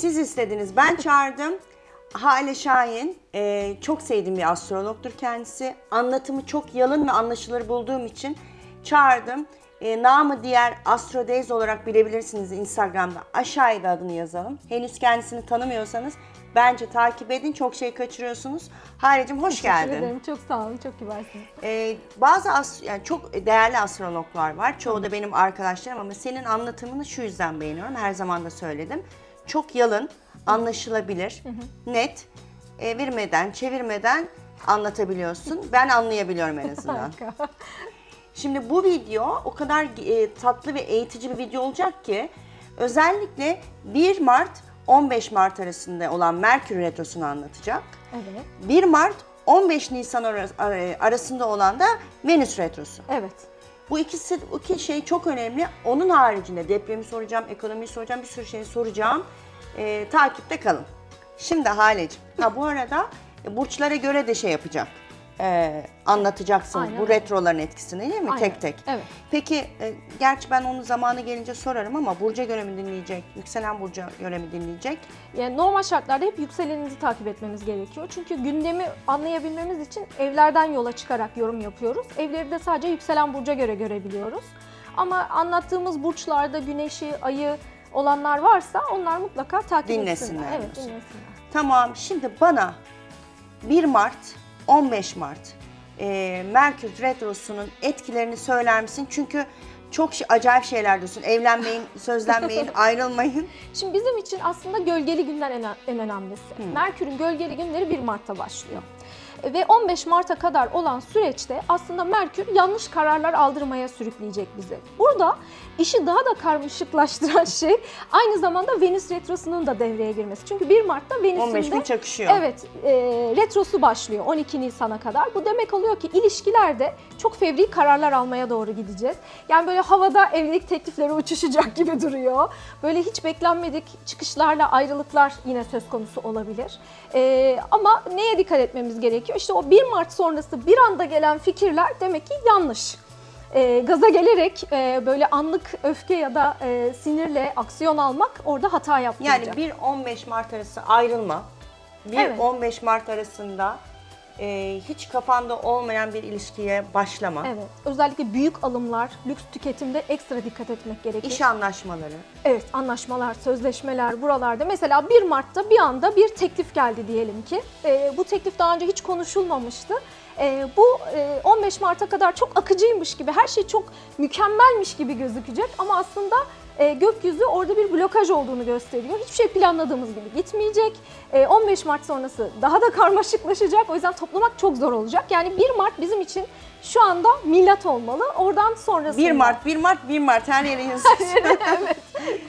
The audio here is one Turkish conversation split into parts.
Siz istediniz. Ben çağırdım. Hale Şahin. e, çok sevdiğim bir astrologtur kendisi. Anlatımı çok yalın ve anlaşılır bulduğum için çağırdım. E, namı diğer Astrodays olarak bilebilirsiniz Instagram'da. Aşağıya da adını yazalım. Henüz kendisini tanımıyorsanız bence takip edin. Çok şey kaçırıyorsunuz. Halecim hoş Teşekkür geldin. ederim. Çok sağ olun. Çok kibarsınız. Ee, bazı as- yani çok değerli astrologlar var. Çoğu da benim arkadaşlarım ama senin anlatımını şu yüzden beğeniyorum. Her zaman da söyledim. Çok yalın, anlaşılabilir, net, evirmeden, çevirmeden anlatabiliyorsun. Ben anlayabiliyorum en azından. Harika. Şimdi bu video o kadar e, tatlı ve eğitici bir video olacak ki özellikle 1 Mart 15 Mart arasında olan Merkür Retrosu'nu anlatacak. Evet. 1 Mart 15 Nisan ara- arasında olan da Venüs Retrosu. Evet. Bu ikisi iki şey çok önemli. Onun haricinde depremi soracağım, ekonomiyi soracağım, bir sürü şeyi soracağım. Ee, takipte kalın. Şimdi Haleciğim, ha bu arada e, burçlara göre de şey yapacak. Ee, anlatacaksın Aynen bu öyle. retroların etkisini değil mi Aynen, tek tek? evet. Peki e, gerçi ben onun zamanı gelince sorarım ama burca göre mi dinleyecek, yükselen burca göre mi dinleyecek? Yani normal şartlarda hep yükselenimizi takip etmemiz gerekiyor. Çünkü gündemi anlayabilmemiz için evlerden yola çıkarak yorum yapıyoruz. Evleri de sadece yükselen burca göre görebiliyoruz. Ama anlattığımız burçlarda güneşi, ayı olanlar varsa onlar mutlaka takip Dinlesinler etsinler. Evet, diyorsun. dinlesinler. Tamam şimdi bana 1 Mart 15 Mart e, Merkür Retrosu'nun etkilerini söyler misin? Çünkü çok şey- acayip şeyler diyorsun. Evlenmeyin, sözlenmeyin, ayrılmayın. Şimdi bizim için aslında gölgeli günler en, en önemlisi. Merkür'ün gölgeli günleri 1 Mart'ta başlıyor. Ve 15 Mart'a kadar olan süreçte aslında Merkür yanlış kararlar aldırmaya sürükleyecek bizi. Burada işi daha da karmaşıklaştıran şey aynı zamanda Venüs Retrosu'nun da devreye girmesi. Çünkü 1 Mart'ta Venüs'ün 15 de gün çakışıyor. Evet, e, retrosu başlıyor 12 Nisan'a kadar. Bu demek oluyor ki ilişkilerde çok fevri kararlar almaya doğru gideceğiz. Yani böyle havada evlilik teklifleri uçuşacak gibi duruyor. Böyle hiç beklenmedik çıkışlarla ayrılıklar yine söz konusu olabilir. E, ama neye dikkat etmemiz gerekiyor? İşte o 1 Mart sonrası bir anda gelen fikirler demek ki yanlış. E, gaza gelerek e, böyle anlık öfke ya da e, sinirle aksiyon almak orada hata yaptıracak. Yani 1-15 Mart arası ayrılma. Evet. 1-15 Mart arasında e, hiç kafanda olmayan bir ilişkiye başlama. Evet. Özellikle büyük alımlar, lüks tüketimde ekstra dikkat etmek gerekir. İş anlaşmaları. Evet, anlaşmalar, sözleşmeler buralarda. Mesela 1 Mart'ta bir anda bir teklif geldi diyelim ki. Ee, bu teklif daha önce hiç konuşulmamıştı. Ee, bu e, 15 Mart'a kadar çok akıcıymış gibi, her şey çok mükemmelmiş gibi gözükecek ama aslında e, gökyüzü orada bir blokaj olduğunu gösteriyor. Hiçbir şey planladığımız gibi gitmeyecek. E, 15 Mart sonrası daha da karmaşıklaşacak. O yüzden toplamak çok zor olacak. Yani 1 Mart bizim için şu anda milat olmalı. Oradan sonrasında 1 Mart, 1 Mart, 1 Mart her yere yazıyor.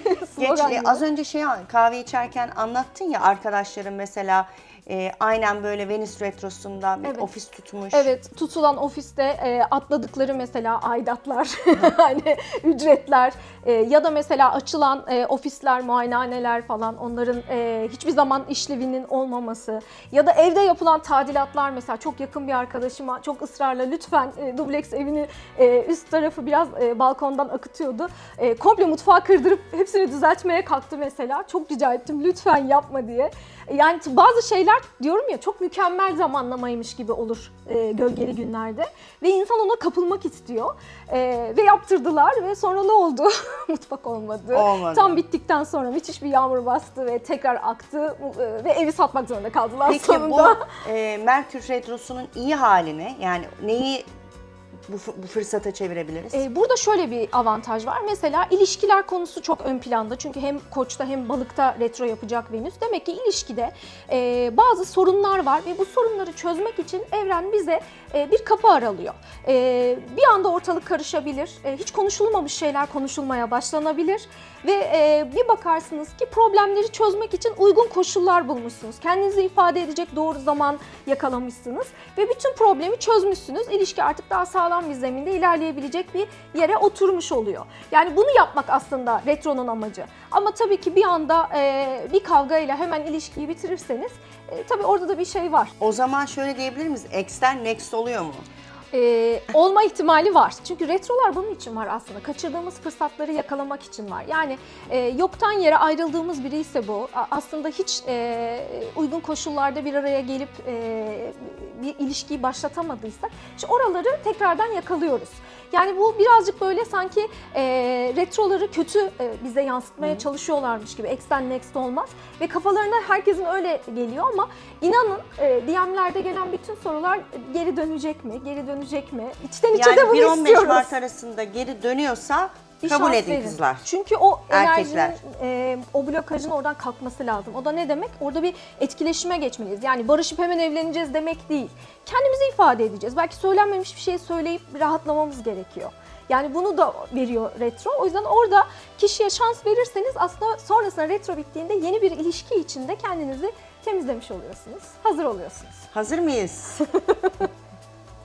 Geç, slogan e, az önce şey kahve içerken anlattın ya arkadaşlarım mesela e, aynen böyle Venüs retrosunda bir Evet. ofis tutmuş. Evet, tutulan ofiste e, atladıkları mesela aidatlar, hani ücretler e, ya da mesela açılan e, ofisler, muayenehaneler falan onların e, hiçbir zaman işlevinin olmaması ya da evde yapılan tadilatlar mesela çok yakın bir arkadaşıma çok ısrarla lütfen e, dubleks evini e, üst tarafı biraz e, balkondan akıtıyordu. E, komple mutfağı kırdırıp hepsini düzeltmeye kalktı mesela. Çok rica ettim lütfen yapma diye. Yani bazı şeyler diyorum ya çok mükemmel zamanlamaymış gibi olur e, gölgeli günlerde ve insan ona kapılmak istiyor E, ve yaptırdılar ve sonra ne oldu? Mutfak olmadı. Olmadı. Tam bittikten sonra müthiş bir yağmur bastı ve tekrar aktı e, ve evi satmak zorunda kaldılar Peki sonunda. bu e, Merkür retrosunun iyi halini yani neyi bu, bu fırsata çevirebiliriz? Ee, burada şöyle bir avantaj var. Mesela ilişkiler konusu çok ön planda. Çünkü hem koçta hem balıkta retro yapacak Venüs. Demek ki ilişkide e, bazı sorunlar var ve bu sorunları çözmek için evren bize e, bir kapı aralıyor. E, bir anda ortalık karışabilir. E, hiç konuşulmamış şeyler konuşulmaya başlanabilir. Ve bir bakarsınız ki problemleri çözmek için uygun koşullar bulmuşsunuz. Kendinizi ifade edecek doğru zaman yakalamışsınız. Ve bütün problemi çözmüşsünüz. İlişki artık daha sağlam bir zeminde ilerleyebilecek bir yere oturmuş oluyor. Yani bunu yapmak aslında retronun amacı. Ama tabii ki bir anda bir kavgayla hemen ilişkiyi bitirirseniz e, tabii orada da bir şey var. O zaman şöyle diyebilir miyiz? X'ten next oluyor mu? Ee, olma ihtimali var. Çünkü retrolar bunun için var aslında. Kaçırdığımız fırsatları yakalamak için var. Yani e, yoktan yere ayrıldığımız biri ise bu. Aslında hiç e, uygun koşullarda bir araya gelip e, bir ilişkiyi başlatamadıysak işte oraları tekrardan yakalıyoruz. Yani bu birazcık böyle sanki e, retroları kötü e, bize yansıtmaya çalışıyorlarmış gibi. Ex'ten next olmaz. Ve kafalarına herkesin öyle geliyor ama inanın e, DM'lerde gelen bütün sorular geri dönecek mi? Geri dönecek mi? İçten içe de Yani bunu 1-15 istiyoruz. Mart arasında geri dönüyorsa Bir kabul şans edin verin. kızlar. Çünkü o Erkekler. enerjinin, e, o blokajın oradan kalkması lazım. O da ne demek? Orada bir etkileşime geçmeliyiz. Yani barışıp hemen evleneceğiz demek değil. Kendimizi ifade edeceğiz. Belki söylenmemiş bir şey söyleyip rahatlamamız gerekiyor. Yani bunu da veriyor retro. O yüzden orada kişiye şans verirseniz aslında sonrasında retro bittiğinde yeni bir ilişki içinde kendinizi temizlemiş oluyorsunuz. Hazır oluyorsunuz. Hazır mıyız?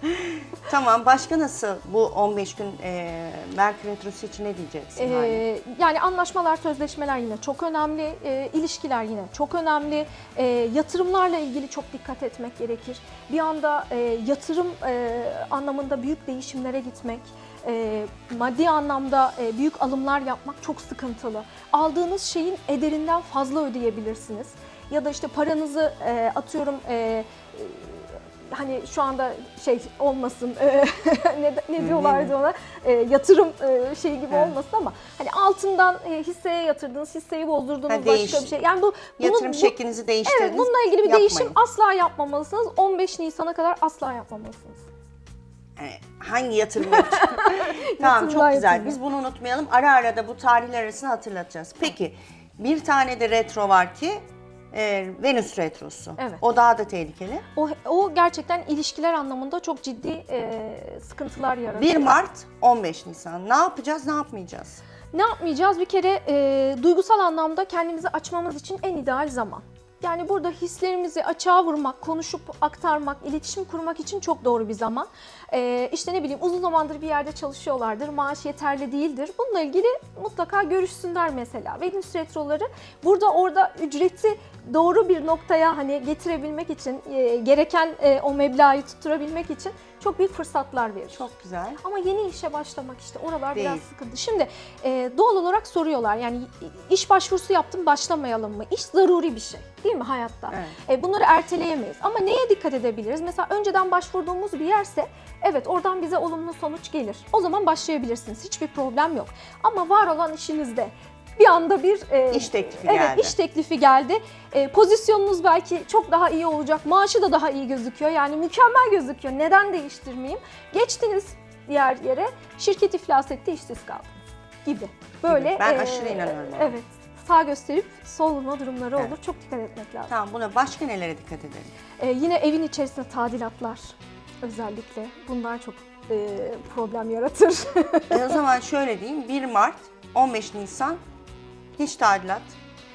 tamam başka nasıl bu 15 gün e, Merkür Retrosu için ne diyeceksin? Hale? Ee, yani anlaşmalar, sözleşmeler yine çok önemli, e, ilişkiler yine çok önemli, E, yatırımlarla ilgili çok dikkat etmek gerekir. Bir anda e, yatırım e, anlamında büyük değişimlere gitmek, e, maddi anlamda e, büyük alımlar yapmak çok sıkıntılı. Aldığınız şeyin ederinden fazla ödeyebilirsiniz. Ya da işte paranızı e, atıyorum e, hani şu anda şey olmasın e, ne, ne diyorlardı ona E, yatırım e, şeyi gibi Evet. olmasın ama hani altından e, hisseye yatırdınız hisseyi bozdurdunuz Ha, başka değiş- bir şey yani bu bunu- Yatırım bu- şeklinizi değiştirdiniz. Evet bununla ilgili bir yapmayın. değişim asla yapmamalısınız 15 Nisan'a kadar asla yapmamalısınız. Yani hangi yatırım tamam çok güzel. yatırım. Biz bunu unutmayalım. Ara ara da bu tarihler arasını hatırlatacağız. Peki bir tane de retro var ki e, Venüs retrosu. Evet. O daha da tehlikeli. O, o gerçekten ilişkiler anlamında çok ciddi e, sıkıntılar yaratıyor. 1 Mart 15 Nisan. Ne yapacağız, ne yapmayacağız? Ne yapmayacağız? Bir kere e, duygusal anlamda kendimizi açmamız için en ideal zaman. Yani burada hislerimizi açığa vurmak, konuşup aktarmak, iletişim kurmak için çok doğru bir zaman. E, işte ne bileyim uzun zamandır bir yerde çalışıyorlardır, maaş yeterli değildir. Bununla ilgili mutlaka görüşsünler mesela. Venüs retroları burada orada ücreti doğru bir noktaya hani getirebilmek için, e, gereken e, o meblağı tutturabilmek için çok büyük fırsatlar verir. Çok güzel. Ama yeni işe başlamak işte oralar biraz Değil. sıkıntı. Şimdi e, doğal olarak soruyorlar yani iş başvurusu yaptım başlamayalım mı? İş zaruri bir şey değil mi hayatta? Evet. E, bunları erteleyemeyiz. Ama neye dikkat edebiliriz? Mesela önceden başvurduğumuz bir yerse evet oradan bize olumlu sonuç gelir. O zaman başlayabilirsiniz. Hiçbir problem yok. Ama var olan işinizde bir anda bir e, İş teklifi evet, geldi. iş teklifi geldi. E, pozisyonunuz belki çok daha iyi olacak. Maaşı da daha iyi gözüküyor. Yani mükemmel gözüküyor. Neden değiştirmeyeyim? Geçtiniz diğer yere. Şirket iflas etti, işsiz kaldınız gibi. Böyle Ben e, aşırı inanıyorum ona. Evet. Sağ gösterip sol vurma durumları Evet. olur. Çok dikkat etmek lazım. Tamam buna başka nelere dikkat edelim? E, yine evin içerisinde tadilatlar özellikle. Bunlar çok e, problem yaratır. E, o zaman şöyle diyeyim 1 Mart 15 Nisan hiç tadilat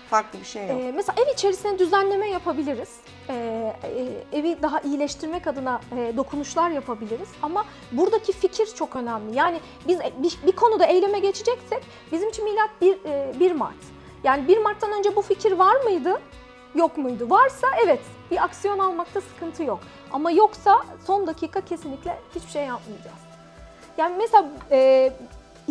farklı bir şey yok. Ee, mesela ev içerisinde düzenleme yapabiliriz. Ee, e, evi daha iyileştirmek adına e, dokunuşlar yapabiliriz. Ama buradaki fikir çok önemli. Yani biz e, bir, bir konuda eyleme geçeceksek bizim için milat 1, e, 1 Mart. Yani 1 Mart'tan önce bu fikir var mıydı? Yok muydu? Varsa evet bir aksiyon almakta sıkıntı yok. Ama yoksa son dakika kesinlikle hiçbir şey yapmayacağız. Yani mesela e,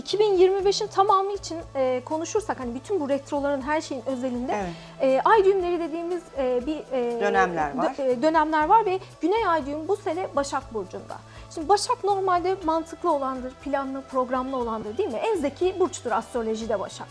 2025'in tamamı için e, konuşursak hani bütün bu retroların her şeyin özelinde Evet. e, ay düğümleri dediğimiz e, bir e, Dönemler var. dö- e, dönemler var ve Güney Ay düğüm bu sene Başak Burcu'nda. Şimdi Başak normalde mantıklı olandır, planlı, programlı olandır değil mi? En zeki burçtur astrolojide Başak.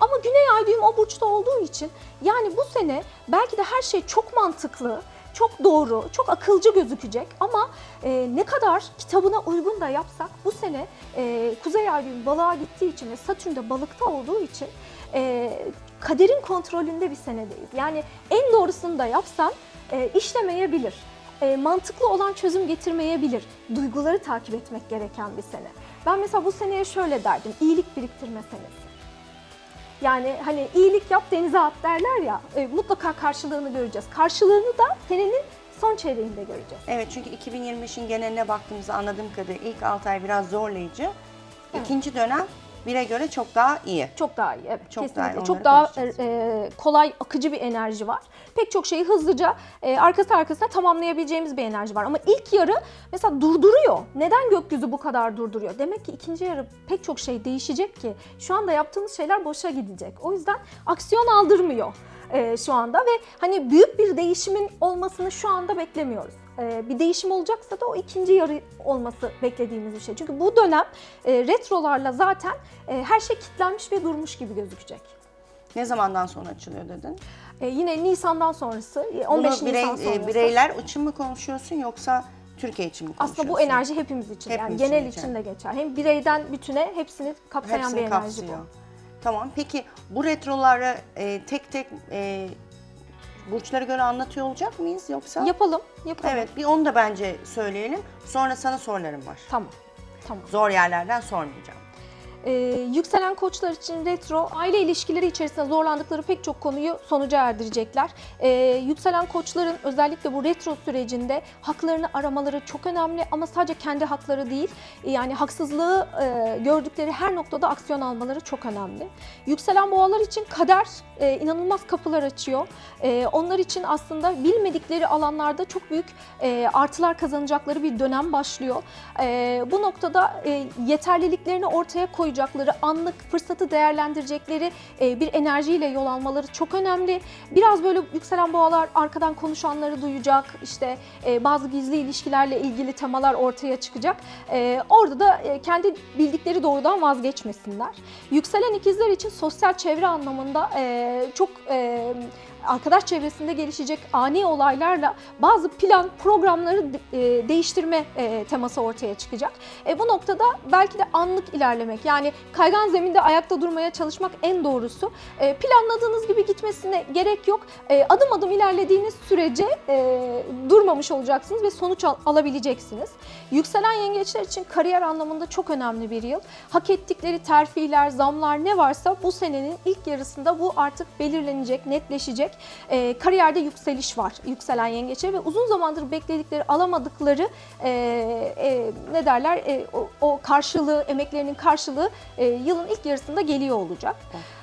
Ama Güney Ay düğüm o burçta olduğu için yani bu sene belki de her şey çok mantıklı, çok doğru, çok akılcı gözükecek ama e, ne kadar kitabına uygun da yapsak bu sene e, Kuzey Ay düğüm balığa gittiği için ve Satürn de balıkta olduğu için e, kaderin kontrolünde bir senedeyiz. Yani en doğrusunu da yapsan e, işlemeyebilir. E, mantıklı olan çözüm getirmeyebilir. Duyguları takip etmek gereken bir sene. Ben mesela bu seneye şöyle derdim, iyilik biriktirme senesi. Yani hani iyilik yap denize at derler ya, e, mutlaka karşılığını göreceğiz. Karşılığını da senenin son çeyreğinde göreceğiz. Evet çünkü 2025'in geneline baktığımızda anladığım kadarıyla ilk 6 ay biraz zorlayıcı. İkinci dönem bire göre çok daha iyi. Çok daha iyi evet Çok kesinlikle. daha iyi, çok daha konuşacağız. e, kolay akıcı bir enerji var. Pek çok şeyi hızlıca e, arkası arkasına tamamlayabileceğimiz bir enerji var. Ama ilk yarı mesela durduruyor. Neden gökyüzü bu kadar durduruyor? Demek ki ikinci yarı pek çok şey değişecek ki şu anda yaptığımız şeyler boşa gidecek. O yüzden aksiyon aldırmıyor e, şu anda ve hani büyük bir değişimin olmasını şu anda beklemiyoruz. E, bir değişim olacaksa da o ikinci yarı olması beklediğimiz bir şey. Çünkü bu dönem e, retrolarla zaten e, her şey kilitlenmiş ve durmuş gibi gözükecek. Ne zamandan sonra açılıyor dedin? E, yine Nisan'dan sonrası, e, 15 Bunu birey- Nisan sonrası. e, bireyler için mi konuşuyorsun yoksa Türkiye için mi konuşuyorsun? aslında bu enerji hepimiz için, yani Hepimiz genel için için de geçer. Hem bireyden bütüne hepsini kapsayan Hepsini bir enerji kapsıyor. bu. Tamam. Peki bu retroları e, tek tek e, burçlara göre anlatıyor olacak mıyız yoksa? Yapalım, yapalım. Evet, bir onu da bence söyleyelim. Sonra sana sorularım var. Tamam. Tamam. Zor yerlerden sormayacağım. Ee, yükselen koçlar için retro, aile ilişkileri içerisinde zorlandıkları pek çok konuyu sonuca erdirecekler. Ee, yükselen koçların özellikle bu retro sürecinde haklarını aramaları çok önemli ama sadece kendi hakları değil, e, yani haksızlığı e, gördükleri her noktada aksiyon almaları çok önemli. Yükselen boğalar için kader e, inanılmaz kapılar açıyor. E, onlar için aslında bilmedikleri alanlarda çok büyük e, artılar kazanacakları bir dönem başlıyor. E, bu noktada e, yeterliliklerini ortaya koyacakları, anlık fırsatı değerlendirecekleri e, bir enerjiyle yol almaları çok önemli. Biraz böyle yükselen boğalar arkadan konuşanları duyacak, işte e, bazı gizli ilişkilerle ilgili temalar ortaya çıkacak. E, orada da kendi bildikleri doğrudan vazgeçmesinler. Yükselen ikizler için sosyal çevre anlamında çok e, arkadaş çevresinde gelişecek ani olaylarla bazı plan programları e, değiştirme e, teması ortaya çıkacak. E, bu noktada belki de anlık ilerlemek yani kaygan zeminde ayakta durmaya çalışmak en doğrusu. E, planladığınız gibi gitmesine gerek yok. E, adım adım ilerlediğiniz sürece e, durmamış olacaksınız ve sonuç al- alabileceksiniz. Yükselen yengeçler için kariyer anlamında çok önemli bir yıl. Hak ettikleri terfiler, zamlar ne varsa bu senenin ilk yarısında bu artık belirlenecek, netleşecek. E, kariyerde yükseliş var yükselen yengeçler ve uzun zamandır bekledikleri, alamadıkları e, e, ne derler e, o, o karşılığı, emeklerinin karşılığı e, yılın ilk yarısında geliyor olacak.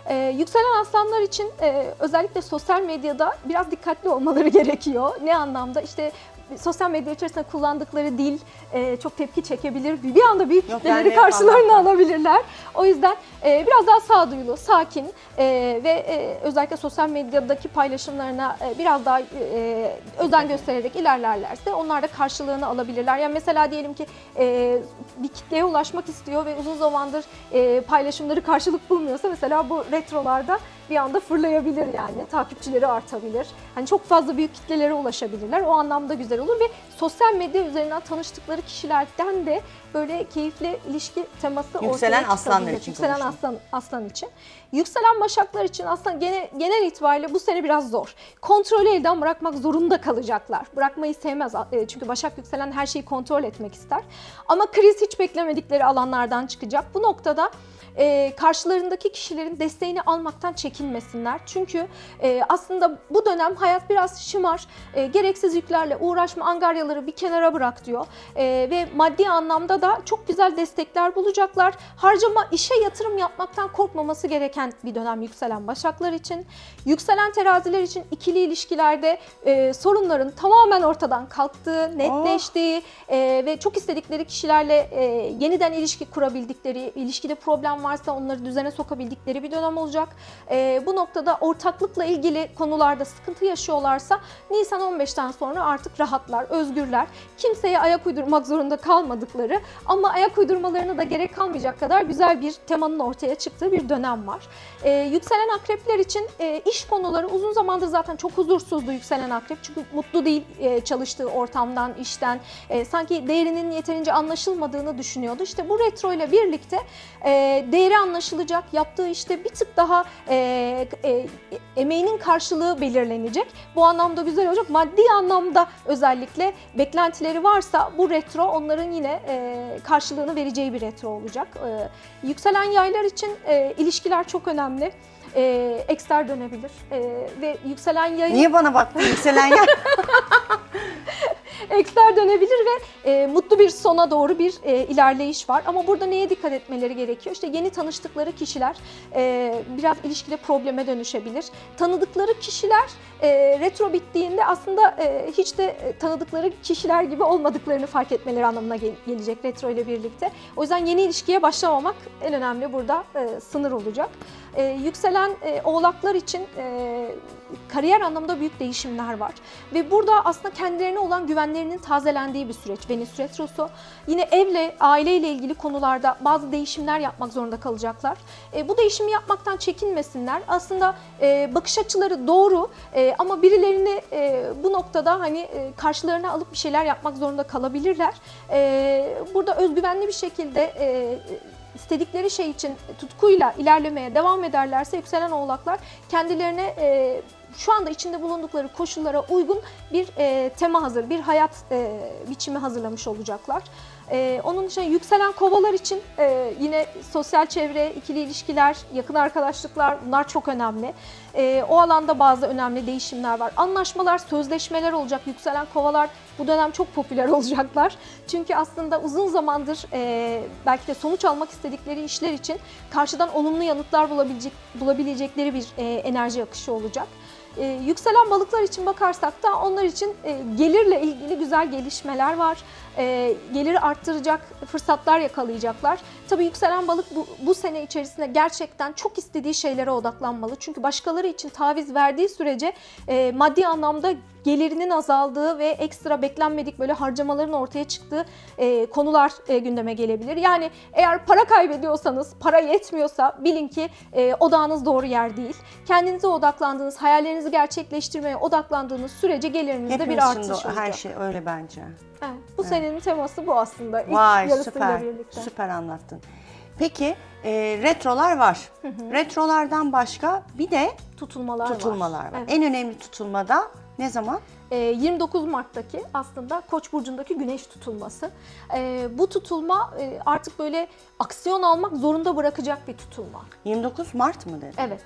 E, yükselen aslanlar için e, özellikle sosyal medyada biraz dikkatli olmaları gerekiyor. Ne anlamda? İşte sosyal medya içerisinde kullandıkları dil e, çok tepki çekebilir. Bir anda büyük Yok, kitleleri yani karşılarına anlattım. alabilirler. O yüzden e, biraz daha sağduyulu, sakin e, ve e, özellikle sosyal medyadaki paylaşımlarına e, biraz daha e, özen göstererek ilerlerlerse onlar da karşılığını alabilirler. Yani mesela diyelim ki e, bir kitleye ulaşmak istiyor ve uzun zamandır e, paylaşımları karşılık bulmuyorsa mesela bu retrolarda bir anda fırlayabilir yani. Takipçileri artabilir. Hani çok fazla büyük kitlelere ulaşabilirler. O anlamda güzel olur ve sosyal medya üzerinden tanıştıkları kişilerden de böyle keyifli ilişki teması Yükselen ortaya aslanlar için Yükselen konuştum. aslan, aslan için. Yükselen başaklar için aslında genel, genel itibariyle bu sene biraz zor. Kontrolü elden bırakmak zorunda kalacaklar. Bırakmayı sevmez E, çünkü başak yükselen her şeyi kontrol etmek ister. Ama kriz hiç beklemedikleri alanlardan çıkacak. Bu noktada e, karşılarındaki kişilerin desteğini almaktan çekinmesinler. Çünkü e, aslında bu dönem hayat biraz şımar, e, gereksiz yüklerle uğraşma, angaryaları bir kenara bırak diyor. E, ve maddi anlamda da çok güzel destekler bulacaklar. Harcama, işe yatırım yapmaktan korkmaması gereken bir dönem yükselen başaklar için. Yükselen teraziler için ikili ilişkilerde e, sorunların tamamen ortadan kalktığı, netleştiği e, ve çok istedikleri kişilerle e, yeniden ilişki kurabildikleri, ilişkide problem varsa onları düzene sokabildikleri bir dönem olacak. E, bu noktada ortaklıkla ilgili konularda sıkıntı yaşıyorlarsa Nisan 15'ten sonra artık rahatlar, özgürler. Kimseye ayak uydurmak zorunda kalmadıkları ama ayak uydurmalarına da gerek kalmayacak kadar güzel bir temanın ortaya çıktığı bir dönem var. E, yükselen akrepler için e, iş konuları uzun zamandır zaten çok huzursuzdu yükselen akrep. Çünkü mutlu değil e, çalıştığı ortamdan, işten. E, sanki değerinin yeterince anlaşılmadığını düşünüyordu. İşte bu retro ile birlikte e, değeri anlaşılacak, yaptığı işte bir tık daha e, e, emeğinin karşılığı belirlenecek. Bu anlamda güzel olacak. Maddi anlamda özellikle beklentileri varsa bu retro onların yine e, karşılığını vereceği bir retro olacak. E, yükselen yaylar için e, ilişkiler çok önemli. E, ekster dönebilir E, ve yükselen yayın Niye bana baktın yükselen yer? Eksler dönebilir ve e, mutlu bir sona doğru bir e, ilerleyiş var. Ama burada neye dikkat etmeleri gerekiyor? İşte yeni tanıştıkları kişiler e, biraz ilişkide probleme dönüşebilir. Tanıdıkları kişiler e, retro bittiğinde aslında e, hiç de e, tanıdıkları kişiler gibi olmadıklarını fark etmeleri anlamına gel- gelecek retro ile birlikte. O yüzden yeni ilişkiye başlamamak en önemli burada e, sınır olacak. E, yükselen e, oğlaklar için e, kariyer anlamda büyük değişimler var. Ve burada aslında kendilerine olan güvenlerinin tazelendiği bir süreç Venüs Retrosu. Yine evle, aileyle ilgili konularda bazı değişimler yapmak zorunda kalacaklar. E, bu değişimi yapmaktan çekinmesinler. Aslında e, bakış açıları doğru e, ama birilerini e, bu noktada hani e, karşılarına alıp bir şeyler yapmak zorunda kalabilirler. E, burada özgüvenli bir şekilde e, istedikleri şey için tutkuyla ilerlemeye devam ederlerse yükselen oğlaklar kendilerine e, şu anda içinde bulundukları koşullara uygun bir e, tema hazır, bir hayat e, biçimi hazırlamış olacaklar. E, onun için yükselen kovalar için e, yine sosyal çevre, ikili ilişkiler, yakın arkadaşlıklar bunlar çok önemli. E, o alanda bazı önemli değişimler var. Anlaşmalar, sözleşmeler olacak. Yükselen kovalar bu dönem çok popüler olacaklar. Çünkü aslında uzun zamandır e, belki de sonuç almak istedikleri işler için karşıdan olumlu yanıtlar bulabilecek, bulabilecekleri bir e, enerji akışı olacak. E, yükselen balıklar için bakarsak da onlar için e, gelirle ilgili güzel gelişmeler var. E, geliri arttıracak fırsatlar yakalayacaklar. Tabii yükselen balık bu, bu sene içerisinde gerçekten çok istediği şeylere odaklanmalı. Çünkü başkaları için taviz verdiği sürece e, maddi anlamda gelirinin azaldığı ve ekstra beklenmedik böyle harcamaların ortaya çıktığı e, konular e, gündeme gelebilir. Yani eğer para kaybediyorsanız, para yetmiyorsa bilin ki e, odağınız doğru yer değil. Kendinize odaklandığınız, hayallerinizi gerçekleştirmeye odaklandığınız sürece gelirinizde bir Hepimiz artış için de olacak. her şey öyle bence. Evet, bu senenin teması bu aslında. İlk Vay süper, birlikte. süper anlattın. Peki e, retrolar var. Retrolardan başka bir de Tutulmalar, tutulmalar var. Evet. En önemli tutulmada ne zaman? Ee, 29 Mart'taki aslında Koç burcundaki güneş tutulması. Ee, bu tutulma e, artık böyle aksiyon almak zorunda bırakacak bir tutulma. 29 Mart mı dedin? Evet.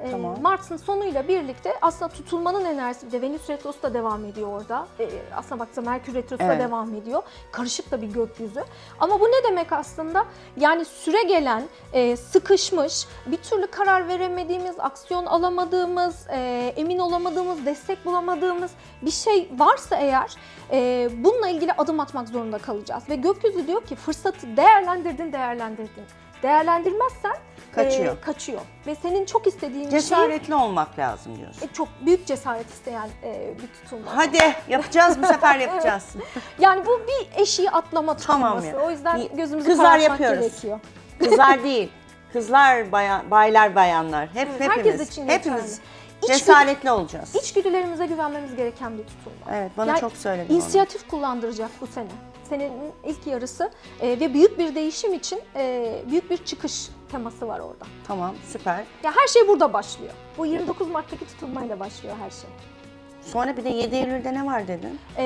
Ee, Tamam. Mart'ın sonuyla birlikte aslında tutulmanın enerjisi bir de Venüs Retrosu da devam ediyor orada. Ee, aslına baksa Merkür Retrosu da Evet. devam ediyor. Karışık da bir gökyüzü. Ama bu ne demek aslında? Yani süre gelen, e, sıkışmış, bir türlü karar veremediğimiz, aksiyon alamadığımız, e, emin olamadığımız, destek bulamadığımız bir şey varsa eğer e, bununla ilgili adım atmak zorunda kalacağız. Ve gökyüzü diyor ki fırsatı değerlendirdin, değerlendirdin. Değerlendirmezsen Kaçıyor. e, kaçıyor. Ve senin çok istediğin şey Cesaretli olmak lazım diyorsun. e, çok büyük cesaret isteyen e, bir tutulma. Hadi yapacağız bu sefer yapacağız. Yani bu bir eşiği atlama Tamam tutulması. ya. O yüzden gözümüzü Kızlar karartmak yapıyoruz. gerekiyor. Kızlar değil. Kızlar, bayan, baylar, bayanlar. Hep Evet, herkes hepimiz. için hepimiz. İçgüdü- cesaretli olacağız. İçgüdülerimize güvenmemiz gereken bir tutulma. Evet, bana Yani çok söyledin onu. İnisiyatif kullandıracak bu sene. Senenin ilk yarısı e, ve büyük bir değişim için e, büyük bir çıkış teması var orada. Tamam, süper. Ya her şey burada başlıyor. Bu 29 Mart'taki tutulmayla başlıyor her şey. Sonra bir de 7 Eylül'de ne var dedin? E,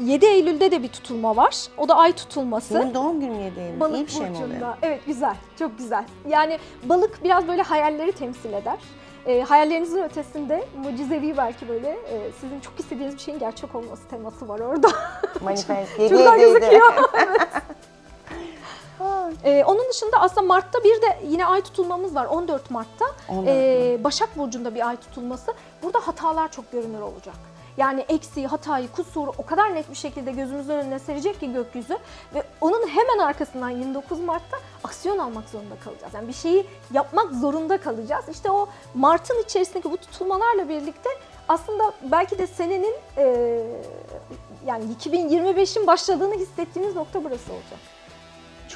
7 Eylül'de de bir tutulma var. O da ay tutulması. Senin doğum günün 7 Eylül. Balık İyi bir şey mi oluyor? Evet güzel, çok güzel. Yani balık biraz böyle hayalleri temsil eder. E, hayallerinizin ötesinde mucizevi belki böyle e, sizin çok istediğiniz bir şeyin gerçek olması teması var orada. Manifest. Çok 7 güzel gözüküyor. E, onun dışında aslında Mart'ta bir de yine ay tutulmamız var 14 Mart'ta. 14 E, Başak Burcu'nda bir ay tutulması. Burada hatalar çok görünür olacak. Yani eksiği, hatayı, kusuru o kadar net bir şekilde gözümüzün önüne serecek ki gökyüzü ve onun hemen arkasından 29 Mart'ta aksiyon almak zorunda kalacağız. Yani bir şeyi yapmak zorunda kalacağız. İşte o Mart'ın içerisindeki bu tutulmalarla birlikte aslında belki de senenin e, yani 2025'in başladığını hissettiğimiz nokta burası olacak.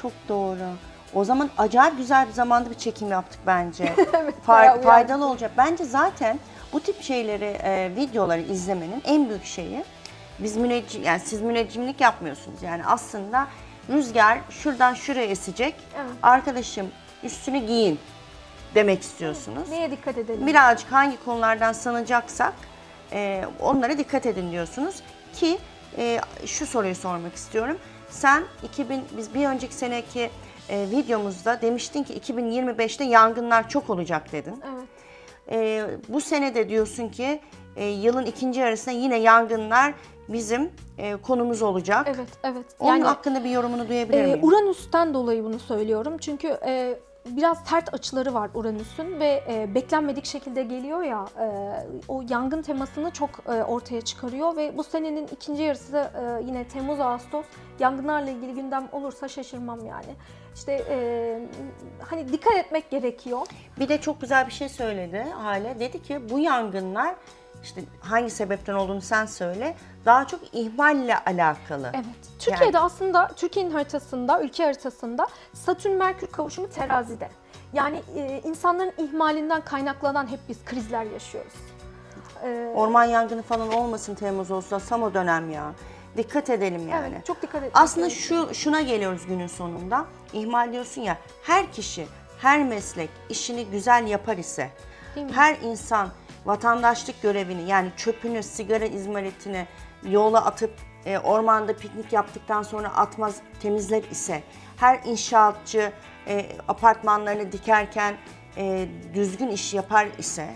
Çok doğru. O zaman acayip güzel bir zamanda bir çekim yaptık bence. evet, Fay- faydalı olacak. Bence zaten bu tip şeyleri, e, videoları izlemenin en büyük şeyi biz müneccim, yani siz müneccimlik yapmıyorsunuz. Yani aslında rüzgar şuradan şuraya esecek. Evet. Arkadaşım üstünü giyin demek istiyorsunuz. Neye dikkat edelim? Birazcık hangi konulardan sanacaksak e, onlara dikkat edin diyorsunuz. Ki e, şu soruyu sormak istiyorum. Sen 2000 biz bir önceki seneki e, videomuzda demiştin ki 2025'te yangınlar çok olacak dedin. Evet. E, bu sene de diyorsun ki e, yılın ikinci yarısında yine yangınlar bizim e, konumuz olacak. Evet, evet. Onun Yani hakkında bir yorumunu duyabilir Ee, miyim? Uranüs'ten dolayı bunu söylüyorum. Çünkü e, biraz sert açıları var Uranüs'ün ve e, beklenmedik şekilde geliyor ya e, o yangın temasını çok e, ortaya çıkarıyor ve bu senenin ikinci yarısı e, yine Temmuz Ağustos yangınlarla ilgili gündem olursa şaşırmam yani. İşte e, hani dikkat etmek gerekiyor. Bir de çok güzel bir şey söyledi Hale. Dedi ki bu yangınlar işte hangi sebepten olduğunu sen söyle. Daha çok ihmalle alakalı. Evet. Türkiye'de aslında Türkiye'nin haritasında, ülke haritasında Satürn-Merkür kavuşumu terazide. Yani e, insanların ihmalinden kaynaklanan hep biz krizler yaşıyoruz. E, Orman yangını falan olmasın Temmuz Ağustos tam o dönem ya. Dikkat edelim yani. Evet, çok dikkat etmek Aslında şu şuna geliyoruz günün sonunda. İhmal diyorsun ya. Her kişi, her meslek işini güzel yapar ise, Değil mi? her insan vatandaşlık görevini yani çöpünü, sigara izmaritini yola atıp e, ormanda piknik yaptıktan sonra atmaz temizler ise, her inşaatçı e, apartmanlarını dikerken e, düzgün iş yapar ise,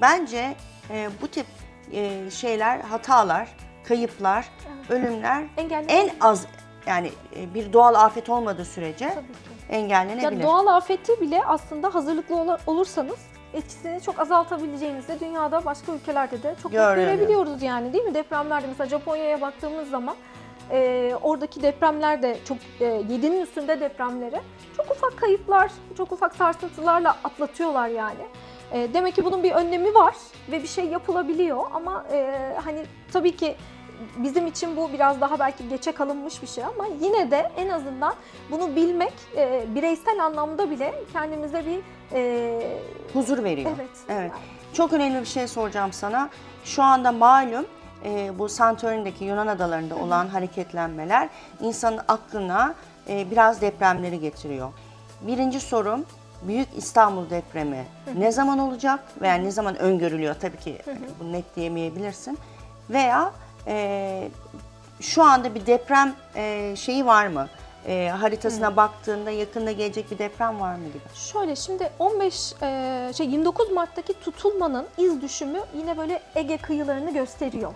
bence e, bu tip e, şeyler, hatalar, kayıplar, ölümler Engellenebilir. en az yani e, bir doğal afet olmadığı sürece Tabii ki. engellenebilir. Ya doğal afeti bile aslında hazırlıklı ola- olursanız etkisini çok azaltabileceğinizi de dünyada başka ülkelerde de çok Görüyorum. görebiliyoruz yani değil mi? Depremlerde mesela Japonya'ya baktığımız zaman e, oradaki depremler de çok e, 7'nin üstünde depremleri çok ufak kayıplar, çok ufak sarsıntılarla atlatıyorlar yani. E, demek ki bunun bir önlemi var ve bir şey yapılabiliyor ama e, hani tabii ki bizim için bu biraz daha belki geçe kalınmış bir şey ama yine de en azından bunu bilmek e, bireysel anlamda bile kendimize bir e, Huzur veriyor. evet. Evet. Çok önemli bir şey soracağım sana. Şu anda malum e, bu Santorini'deki Yunan adalarında olan hareketlenmeler insanın aklına e, biraz depremleri getiriyor. Birinci sorum Büyük İstanbul depremi ne zaman olacak veya ne zaman öngörülüyor? Tabii ki bunu net diyemeyebilirsin. Veya e, şu anda bir deprem e, şeyi var mı? E, haritasına baktığında yakında gelecek bir deprem var mı gibi? Şöyle şimdi 15 e, şey 29 Mart'taki tutulmanın iz düşümü yine böyle Ege kıyılarını gösteriyor.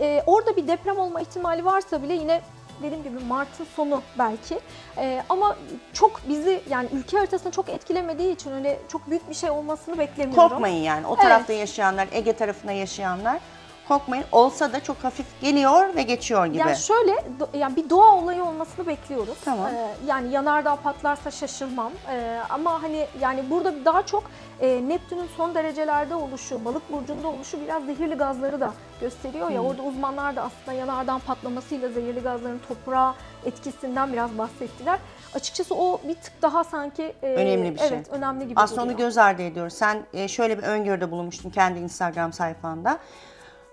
E, orada bir deprem olma ihtimali varsa bile yine dediğim gibi Mart'ın sonu belki. E, ama çok bizi yani ülke haritasını çok etkilemediği için öyle çok büyük bir şey olmasını beklemiyorum. Korkmayın yani o tarafta yaşayanlar, Ege tarafında yaşayanlar korkmayın. Olsa da çok hafif geliyor ve geçiyor gibi. Yani şöyle do- yani bir doğa olayı olmasını bekliyoruz. Tamam. Ee, yani yanardağ patlarsa şaşırmam. Ee, ama hani yani burada daha çok e, Neptün'ün son derecelerde oluşu, balık burcunda oluşu biraz zehirli gazları da gösteriyor ya. Orada uzmanlar da aslında yanardağ patlamasıyla zehirli gazların toprağa etkisinden biraz bahsettiler. Açıkçası o bir tık daha sanki e, Önemli bir şey. Evet, önemli gibi Aslında onu göz ardı ediyoruz. Sen e, şöyle bir öngörüde bulunmuştun kendi Instagram sayfanda.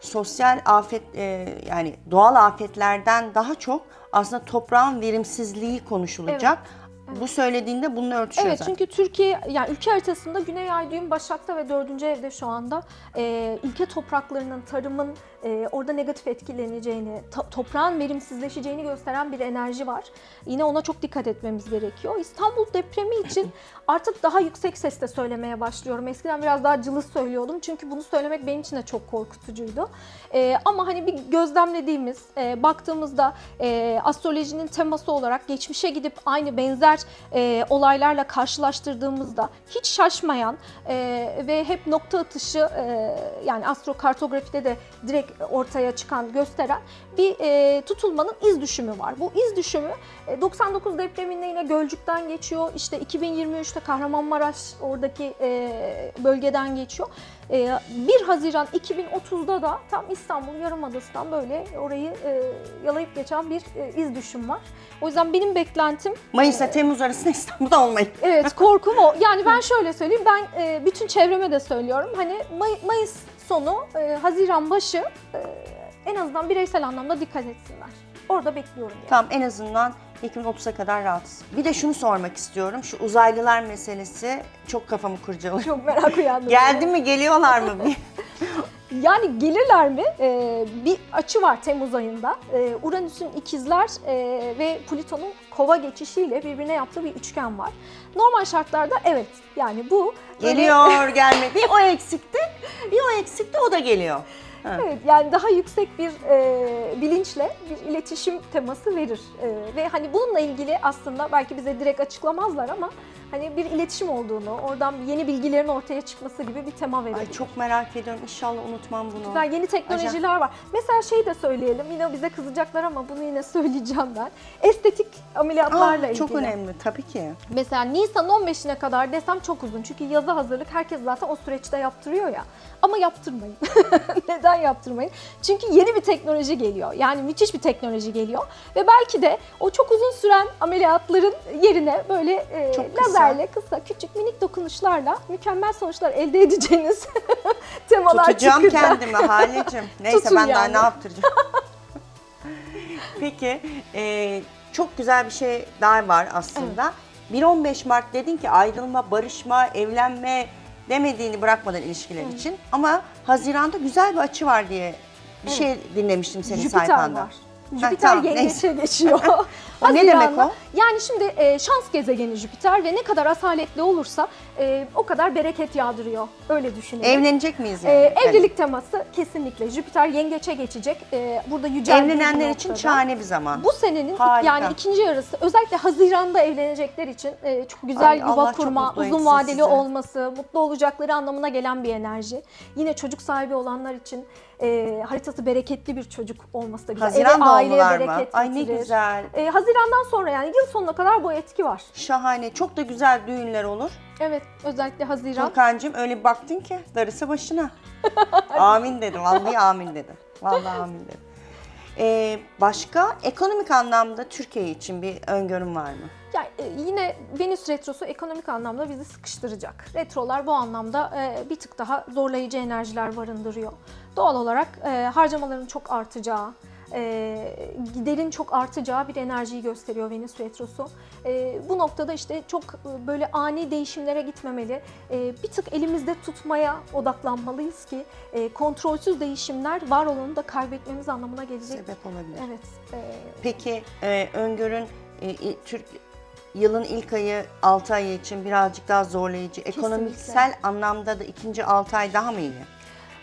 Sosyal afet e, yani doğal afetlerden daha çok aslında toprağın verimsizliği konuşulacak. Bu söylediğinde bununla örtüşüyor Evet zaten. çünkü Türkiye yani ülke haritasında Güney Ay düğüm Başak'ta ve 4. evde şu anda e, ülke topraklarının, tarımın e, orada negatif etkileneceğini, to- toprağın verimsizleşeceğini gösteren bir enerji var. Yine ona çok dikkat etmemiz gerekiyor. İstanbul depremi için artık daha yüksek sesle söylemeye başlıyorum. Eskiden biraz daha cılız söylüyordum çünkü bunu söylemek benim için de çok korkutucuydu. E, ama hani bir gözlemlediğimiz, e, baktığımızda e, astrolojinin teması olarak geçmişe gidip aynı benzer e, olaylarla karşılaştırdığımızda hiç şaşmayan e, ve hep nokta atışı e, yani astrokartografide de direkt ortaya çıkan gösteren bir e, tutulmanın iz düşümü var. Bu iz düşümü e, 99 depreminde yine Gölcük'ten geçiyor. İşte 2023'te Kahramanmaraş oradaki e, bölgeden geçiyor. E, 1 Haziran 2030'da da tam İstanbul Yarımadası'ndan böyle orayı e, yalayıp geçen bir e, iz düşüm var. O yüzden benim beklentim Mayıs'la Temmuz arasında İstanbul'da olmayın. Evet korkum o. Yani ben şöyle söyleyeyim ben e, bütün çevreme de söylüyorum. Hani May- Mayıs sonu, e, Haziran başı e, en azından bireysel anlamda dikkat etsinler. Orada bekliyorum yani. Tamam en azından 2030'a kadar rahatsız. Bir de şunu sormak istiyorum. Şu uzaylılar meselesi çok kafamı kurcalıyor. Çok merak uyandım. Geldi mi geliyorlar mı? Yani gelirler mi? E, bir açı var Temmuz ayında. E, Uranüs'ün ikizler e, ve Plüton'un kova geçişiyle birbirine yaptığı bir üçgen var. Normal şartlarda evet yani bu Geliyor gelmek. Bir o eksikti, bir o eksikti o da geliyor. Evet yani daha yüksek bir e, bilinçle bir iletişim teması verir. E, ve hani bununla ilgili aslında belki bize direkt açıklamazlar ama hani bir iletişim olduğunu, oradan yeni bilgilerin ortaya çıkması gibi bir tema verir. Ay çok merak ediyorum. İnşallah unutmam bunu. Güzel yeni teknolojiler var. Mesela şey de söyleyelim. Yine bize kızacaklar ama bunu yine söyleyeceğim ben. Estetik ameliyatlarla Aa, ilgili. Çok önemli tabii ki. Mesela Nisan 15'ine kadar desem çok uzun. Çünkü yaza hazırlık herkes zaten o süreçte yaptırıyor ya. Ama yaptırmayın. Neden yaptırmayın? Çünkü yeni bir teknoloji geliyor. Yani müthiş bir teknoloji geliyor. Ve belki de o çok uzun süren ameliyatların yerine böyle e, Çok kısa. Lazerle kısa, küçük minik dokunuşlarla mükemmel sonuçlar elde edeceğiniz temalar Tutacağım çıkacak. kendimi Halecim. Neyse Tutun ben daha yani. ne yaptıracağım. Peki e, çok güzel bir şey daha var aslında. 1-15 Mart dedin ki ayrılma, barışma, evlenme demediğini bırakmadan ilişkiler için. Ama Haziran'da güzel bir açı var diye bir şey dinlemiştim senin Jüpiter sayfanda. var. Ha, Jüpiter tamam, yengeçe geçiyor. O ne demek Haziran'da. o? Yani şimdi e, şans gezegeni Jüpiter ve ne kadar asaletli olursa e, o kadar bereket yağdırıyor. Öyle düşünelim. Evlenecek miyiz E, yani? evlilik teması kesinlikle Jüpiter yengeçe geçecek. E, burada Yani yüceldiği evlenenler için şahane bir zaman. Bu senenin Harika. yani ikinci yarısı özellikle Haziran'da evlenecekler için e, çok güzel Ay, yuva Allah kurma, uzun vadeli sizi. olması, mutlu olacakları anlamına gelen bir enerji. Yine çocuk sahibi olanlar için e, haritası bereketli bir çocuk olması da güzel. Haziran Eve, aileye doğumlular mı? bereket Ay ne getirir. güzel. E, Haziran'dan sonra yani yıl sonuna kadar bu etki var. Şahane. Çok da güzel düğünler olur. Evet özellikle Haziran. Furkan'cığım öyle bir baktın ki darısı başına. amin dedim. Vallahi amin dedim. Vallahi amin dedim. Ee, başka ekonomik anlamda Türkiye için bir öngörüm var mı? Yani e, yine Venüs retrosu ekonomik anlamda bizi sıkıştıracak. Retrolar bu anlamda e, bir tık daha zorlayıcı enerjiler barındırıyor. Doğal olarak e, harcamaların çok artacağı, e, giderin çok artacağı bir enerjiyi gösteriyor Venüs retrosu. E, bu noktada işte çok e, böyle ani değişimlere gitmemeli, e, bir tık elimizde tutmaya odaklanmalıyız ki e, kontrolsüz değişimler var olanı da kaybetmemiz anlamına gelecek. Sebep olabilir. Evet. e, Peki e, öngörün e, Türk yılın ilk ayı 6 ayı için birazcık daha zorlayıcı. Ekonomiksel anlamda da ikinci 6 ay daha mı iyi?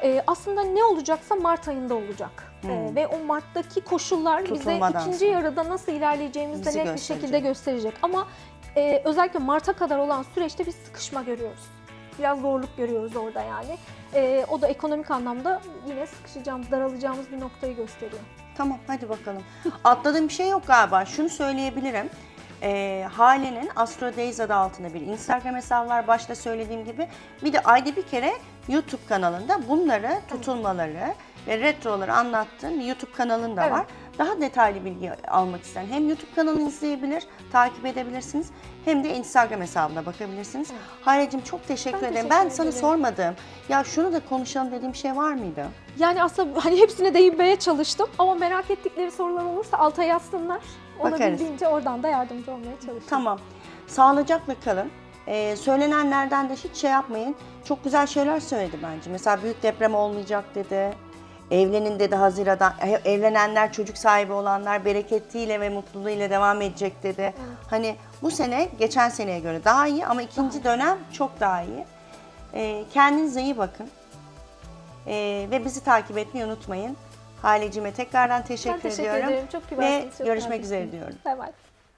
Ee, aslında ne olacaksa Mart ayında olacak. Ee, ve o Mart'taki koşullar bize Hmm. Tutulmadan ikinci sonra. yarıda nasıl ilerleyeceğimizi de Bizi net bir gösterecek. şekilde gösterecek. Ama e, özellikle Mart'a kadar olan süreçte bir sıkışma görüyoruz. Biraz zorluk görüyoruz orada yani. Ee, o da ekonomik anlamda yine sıkışacağımız, daralacağımız bir noktayı gösteriyor. Tamam hadi bakalım. Atladığım bir şey yok galiba. Şunu söyleyebilirim. Ee, Hale'nin Astro Days adı altında bir Instagram hesabı var. Başta söylediğim gibi. Bir de ayda bir kere YouTube kanalında bunları, tutulmaları ve retroları anlattığım bir YouTube kanalın da Evet. var. Daha detaylı bilgi almak isteyen hem YouTube kanalını izleyebilir, takip edebilirsiniz hem de Instagram hesabına bakabilirsiniz. Hale'cim çok teşekkür Ben ederim. teşekkür Ben sana sormadım. Ya şunu da konuşalım dediğim şey var mıydı? Yani aslında hani hepsine değinmeye çalıştım ama merak ettikleri sorular olursa alta yazsınlar. Bakarız. Olabildiğince oradan da yardımcı olmaya çalışacağım. Tamam. Sağlıcakla kalın. Ee, söylenenlerden de hiç şey yapmayın. Çok güzel şeyler söyledi bence. Mesela büyük deprem olmayacak dedi. Evlenin dedi Haziran'da. E, Evlenenler, çocuk sahibi olanlar bereketiyle ve mutluluğuyla devam edecek dedi. Hani bu sene geçen seneye göre daha iyi ama ikinci dönem çok daha iyi. Ee, kendinize iyi bakın. Ee, ve bizi takip etmeyi unutmayın. Halecime tekrardan teşekkür, Ben teşekkür ediyorum. ederim. Çok Ve çok görüşmek üzere diyorum. Bay bay.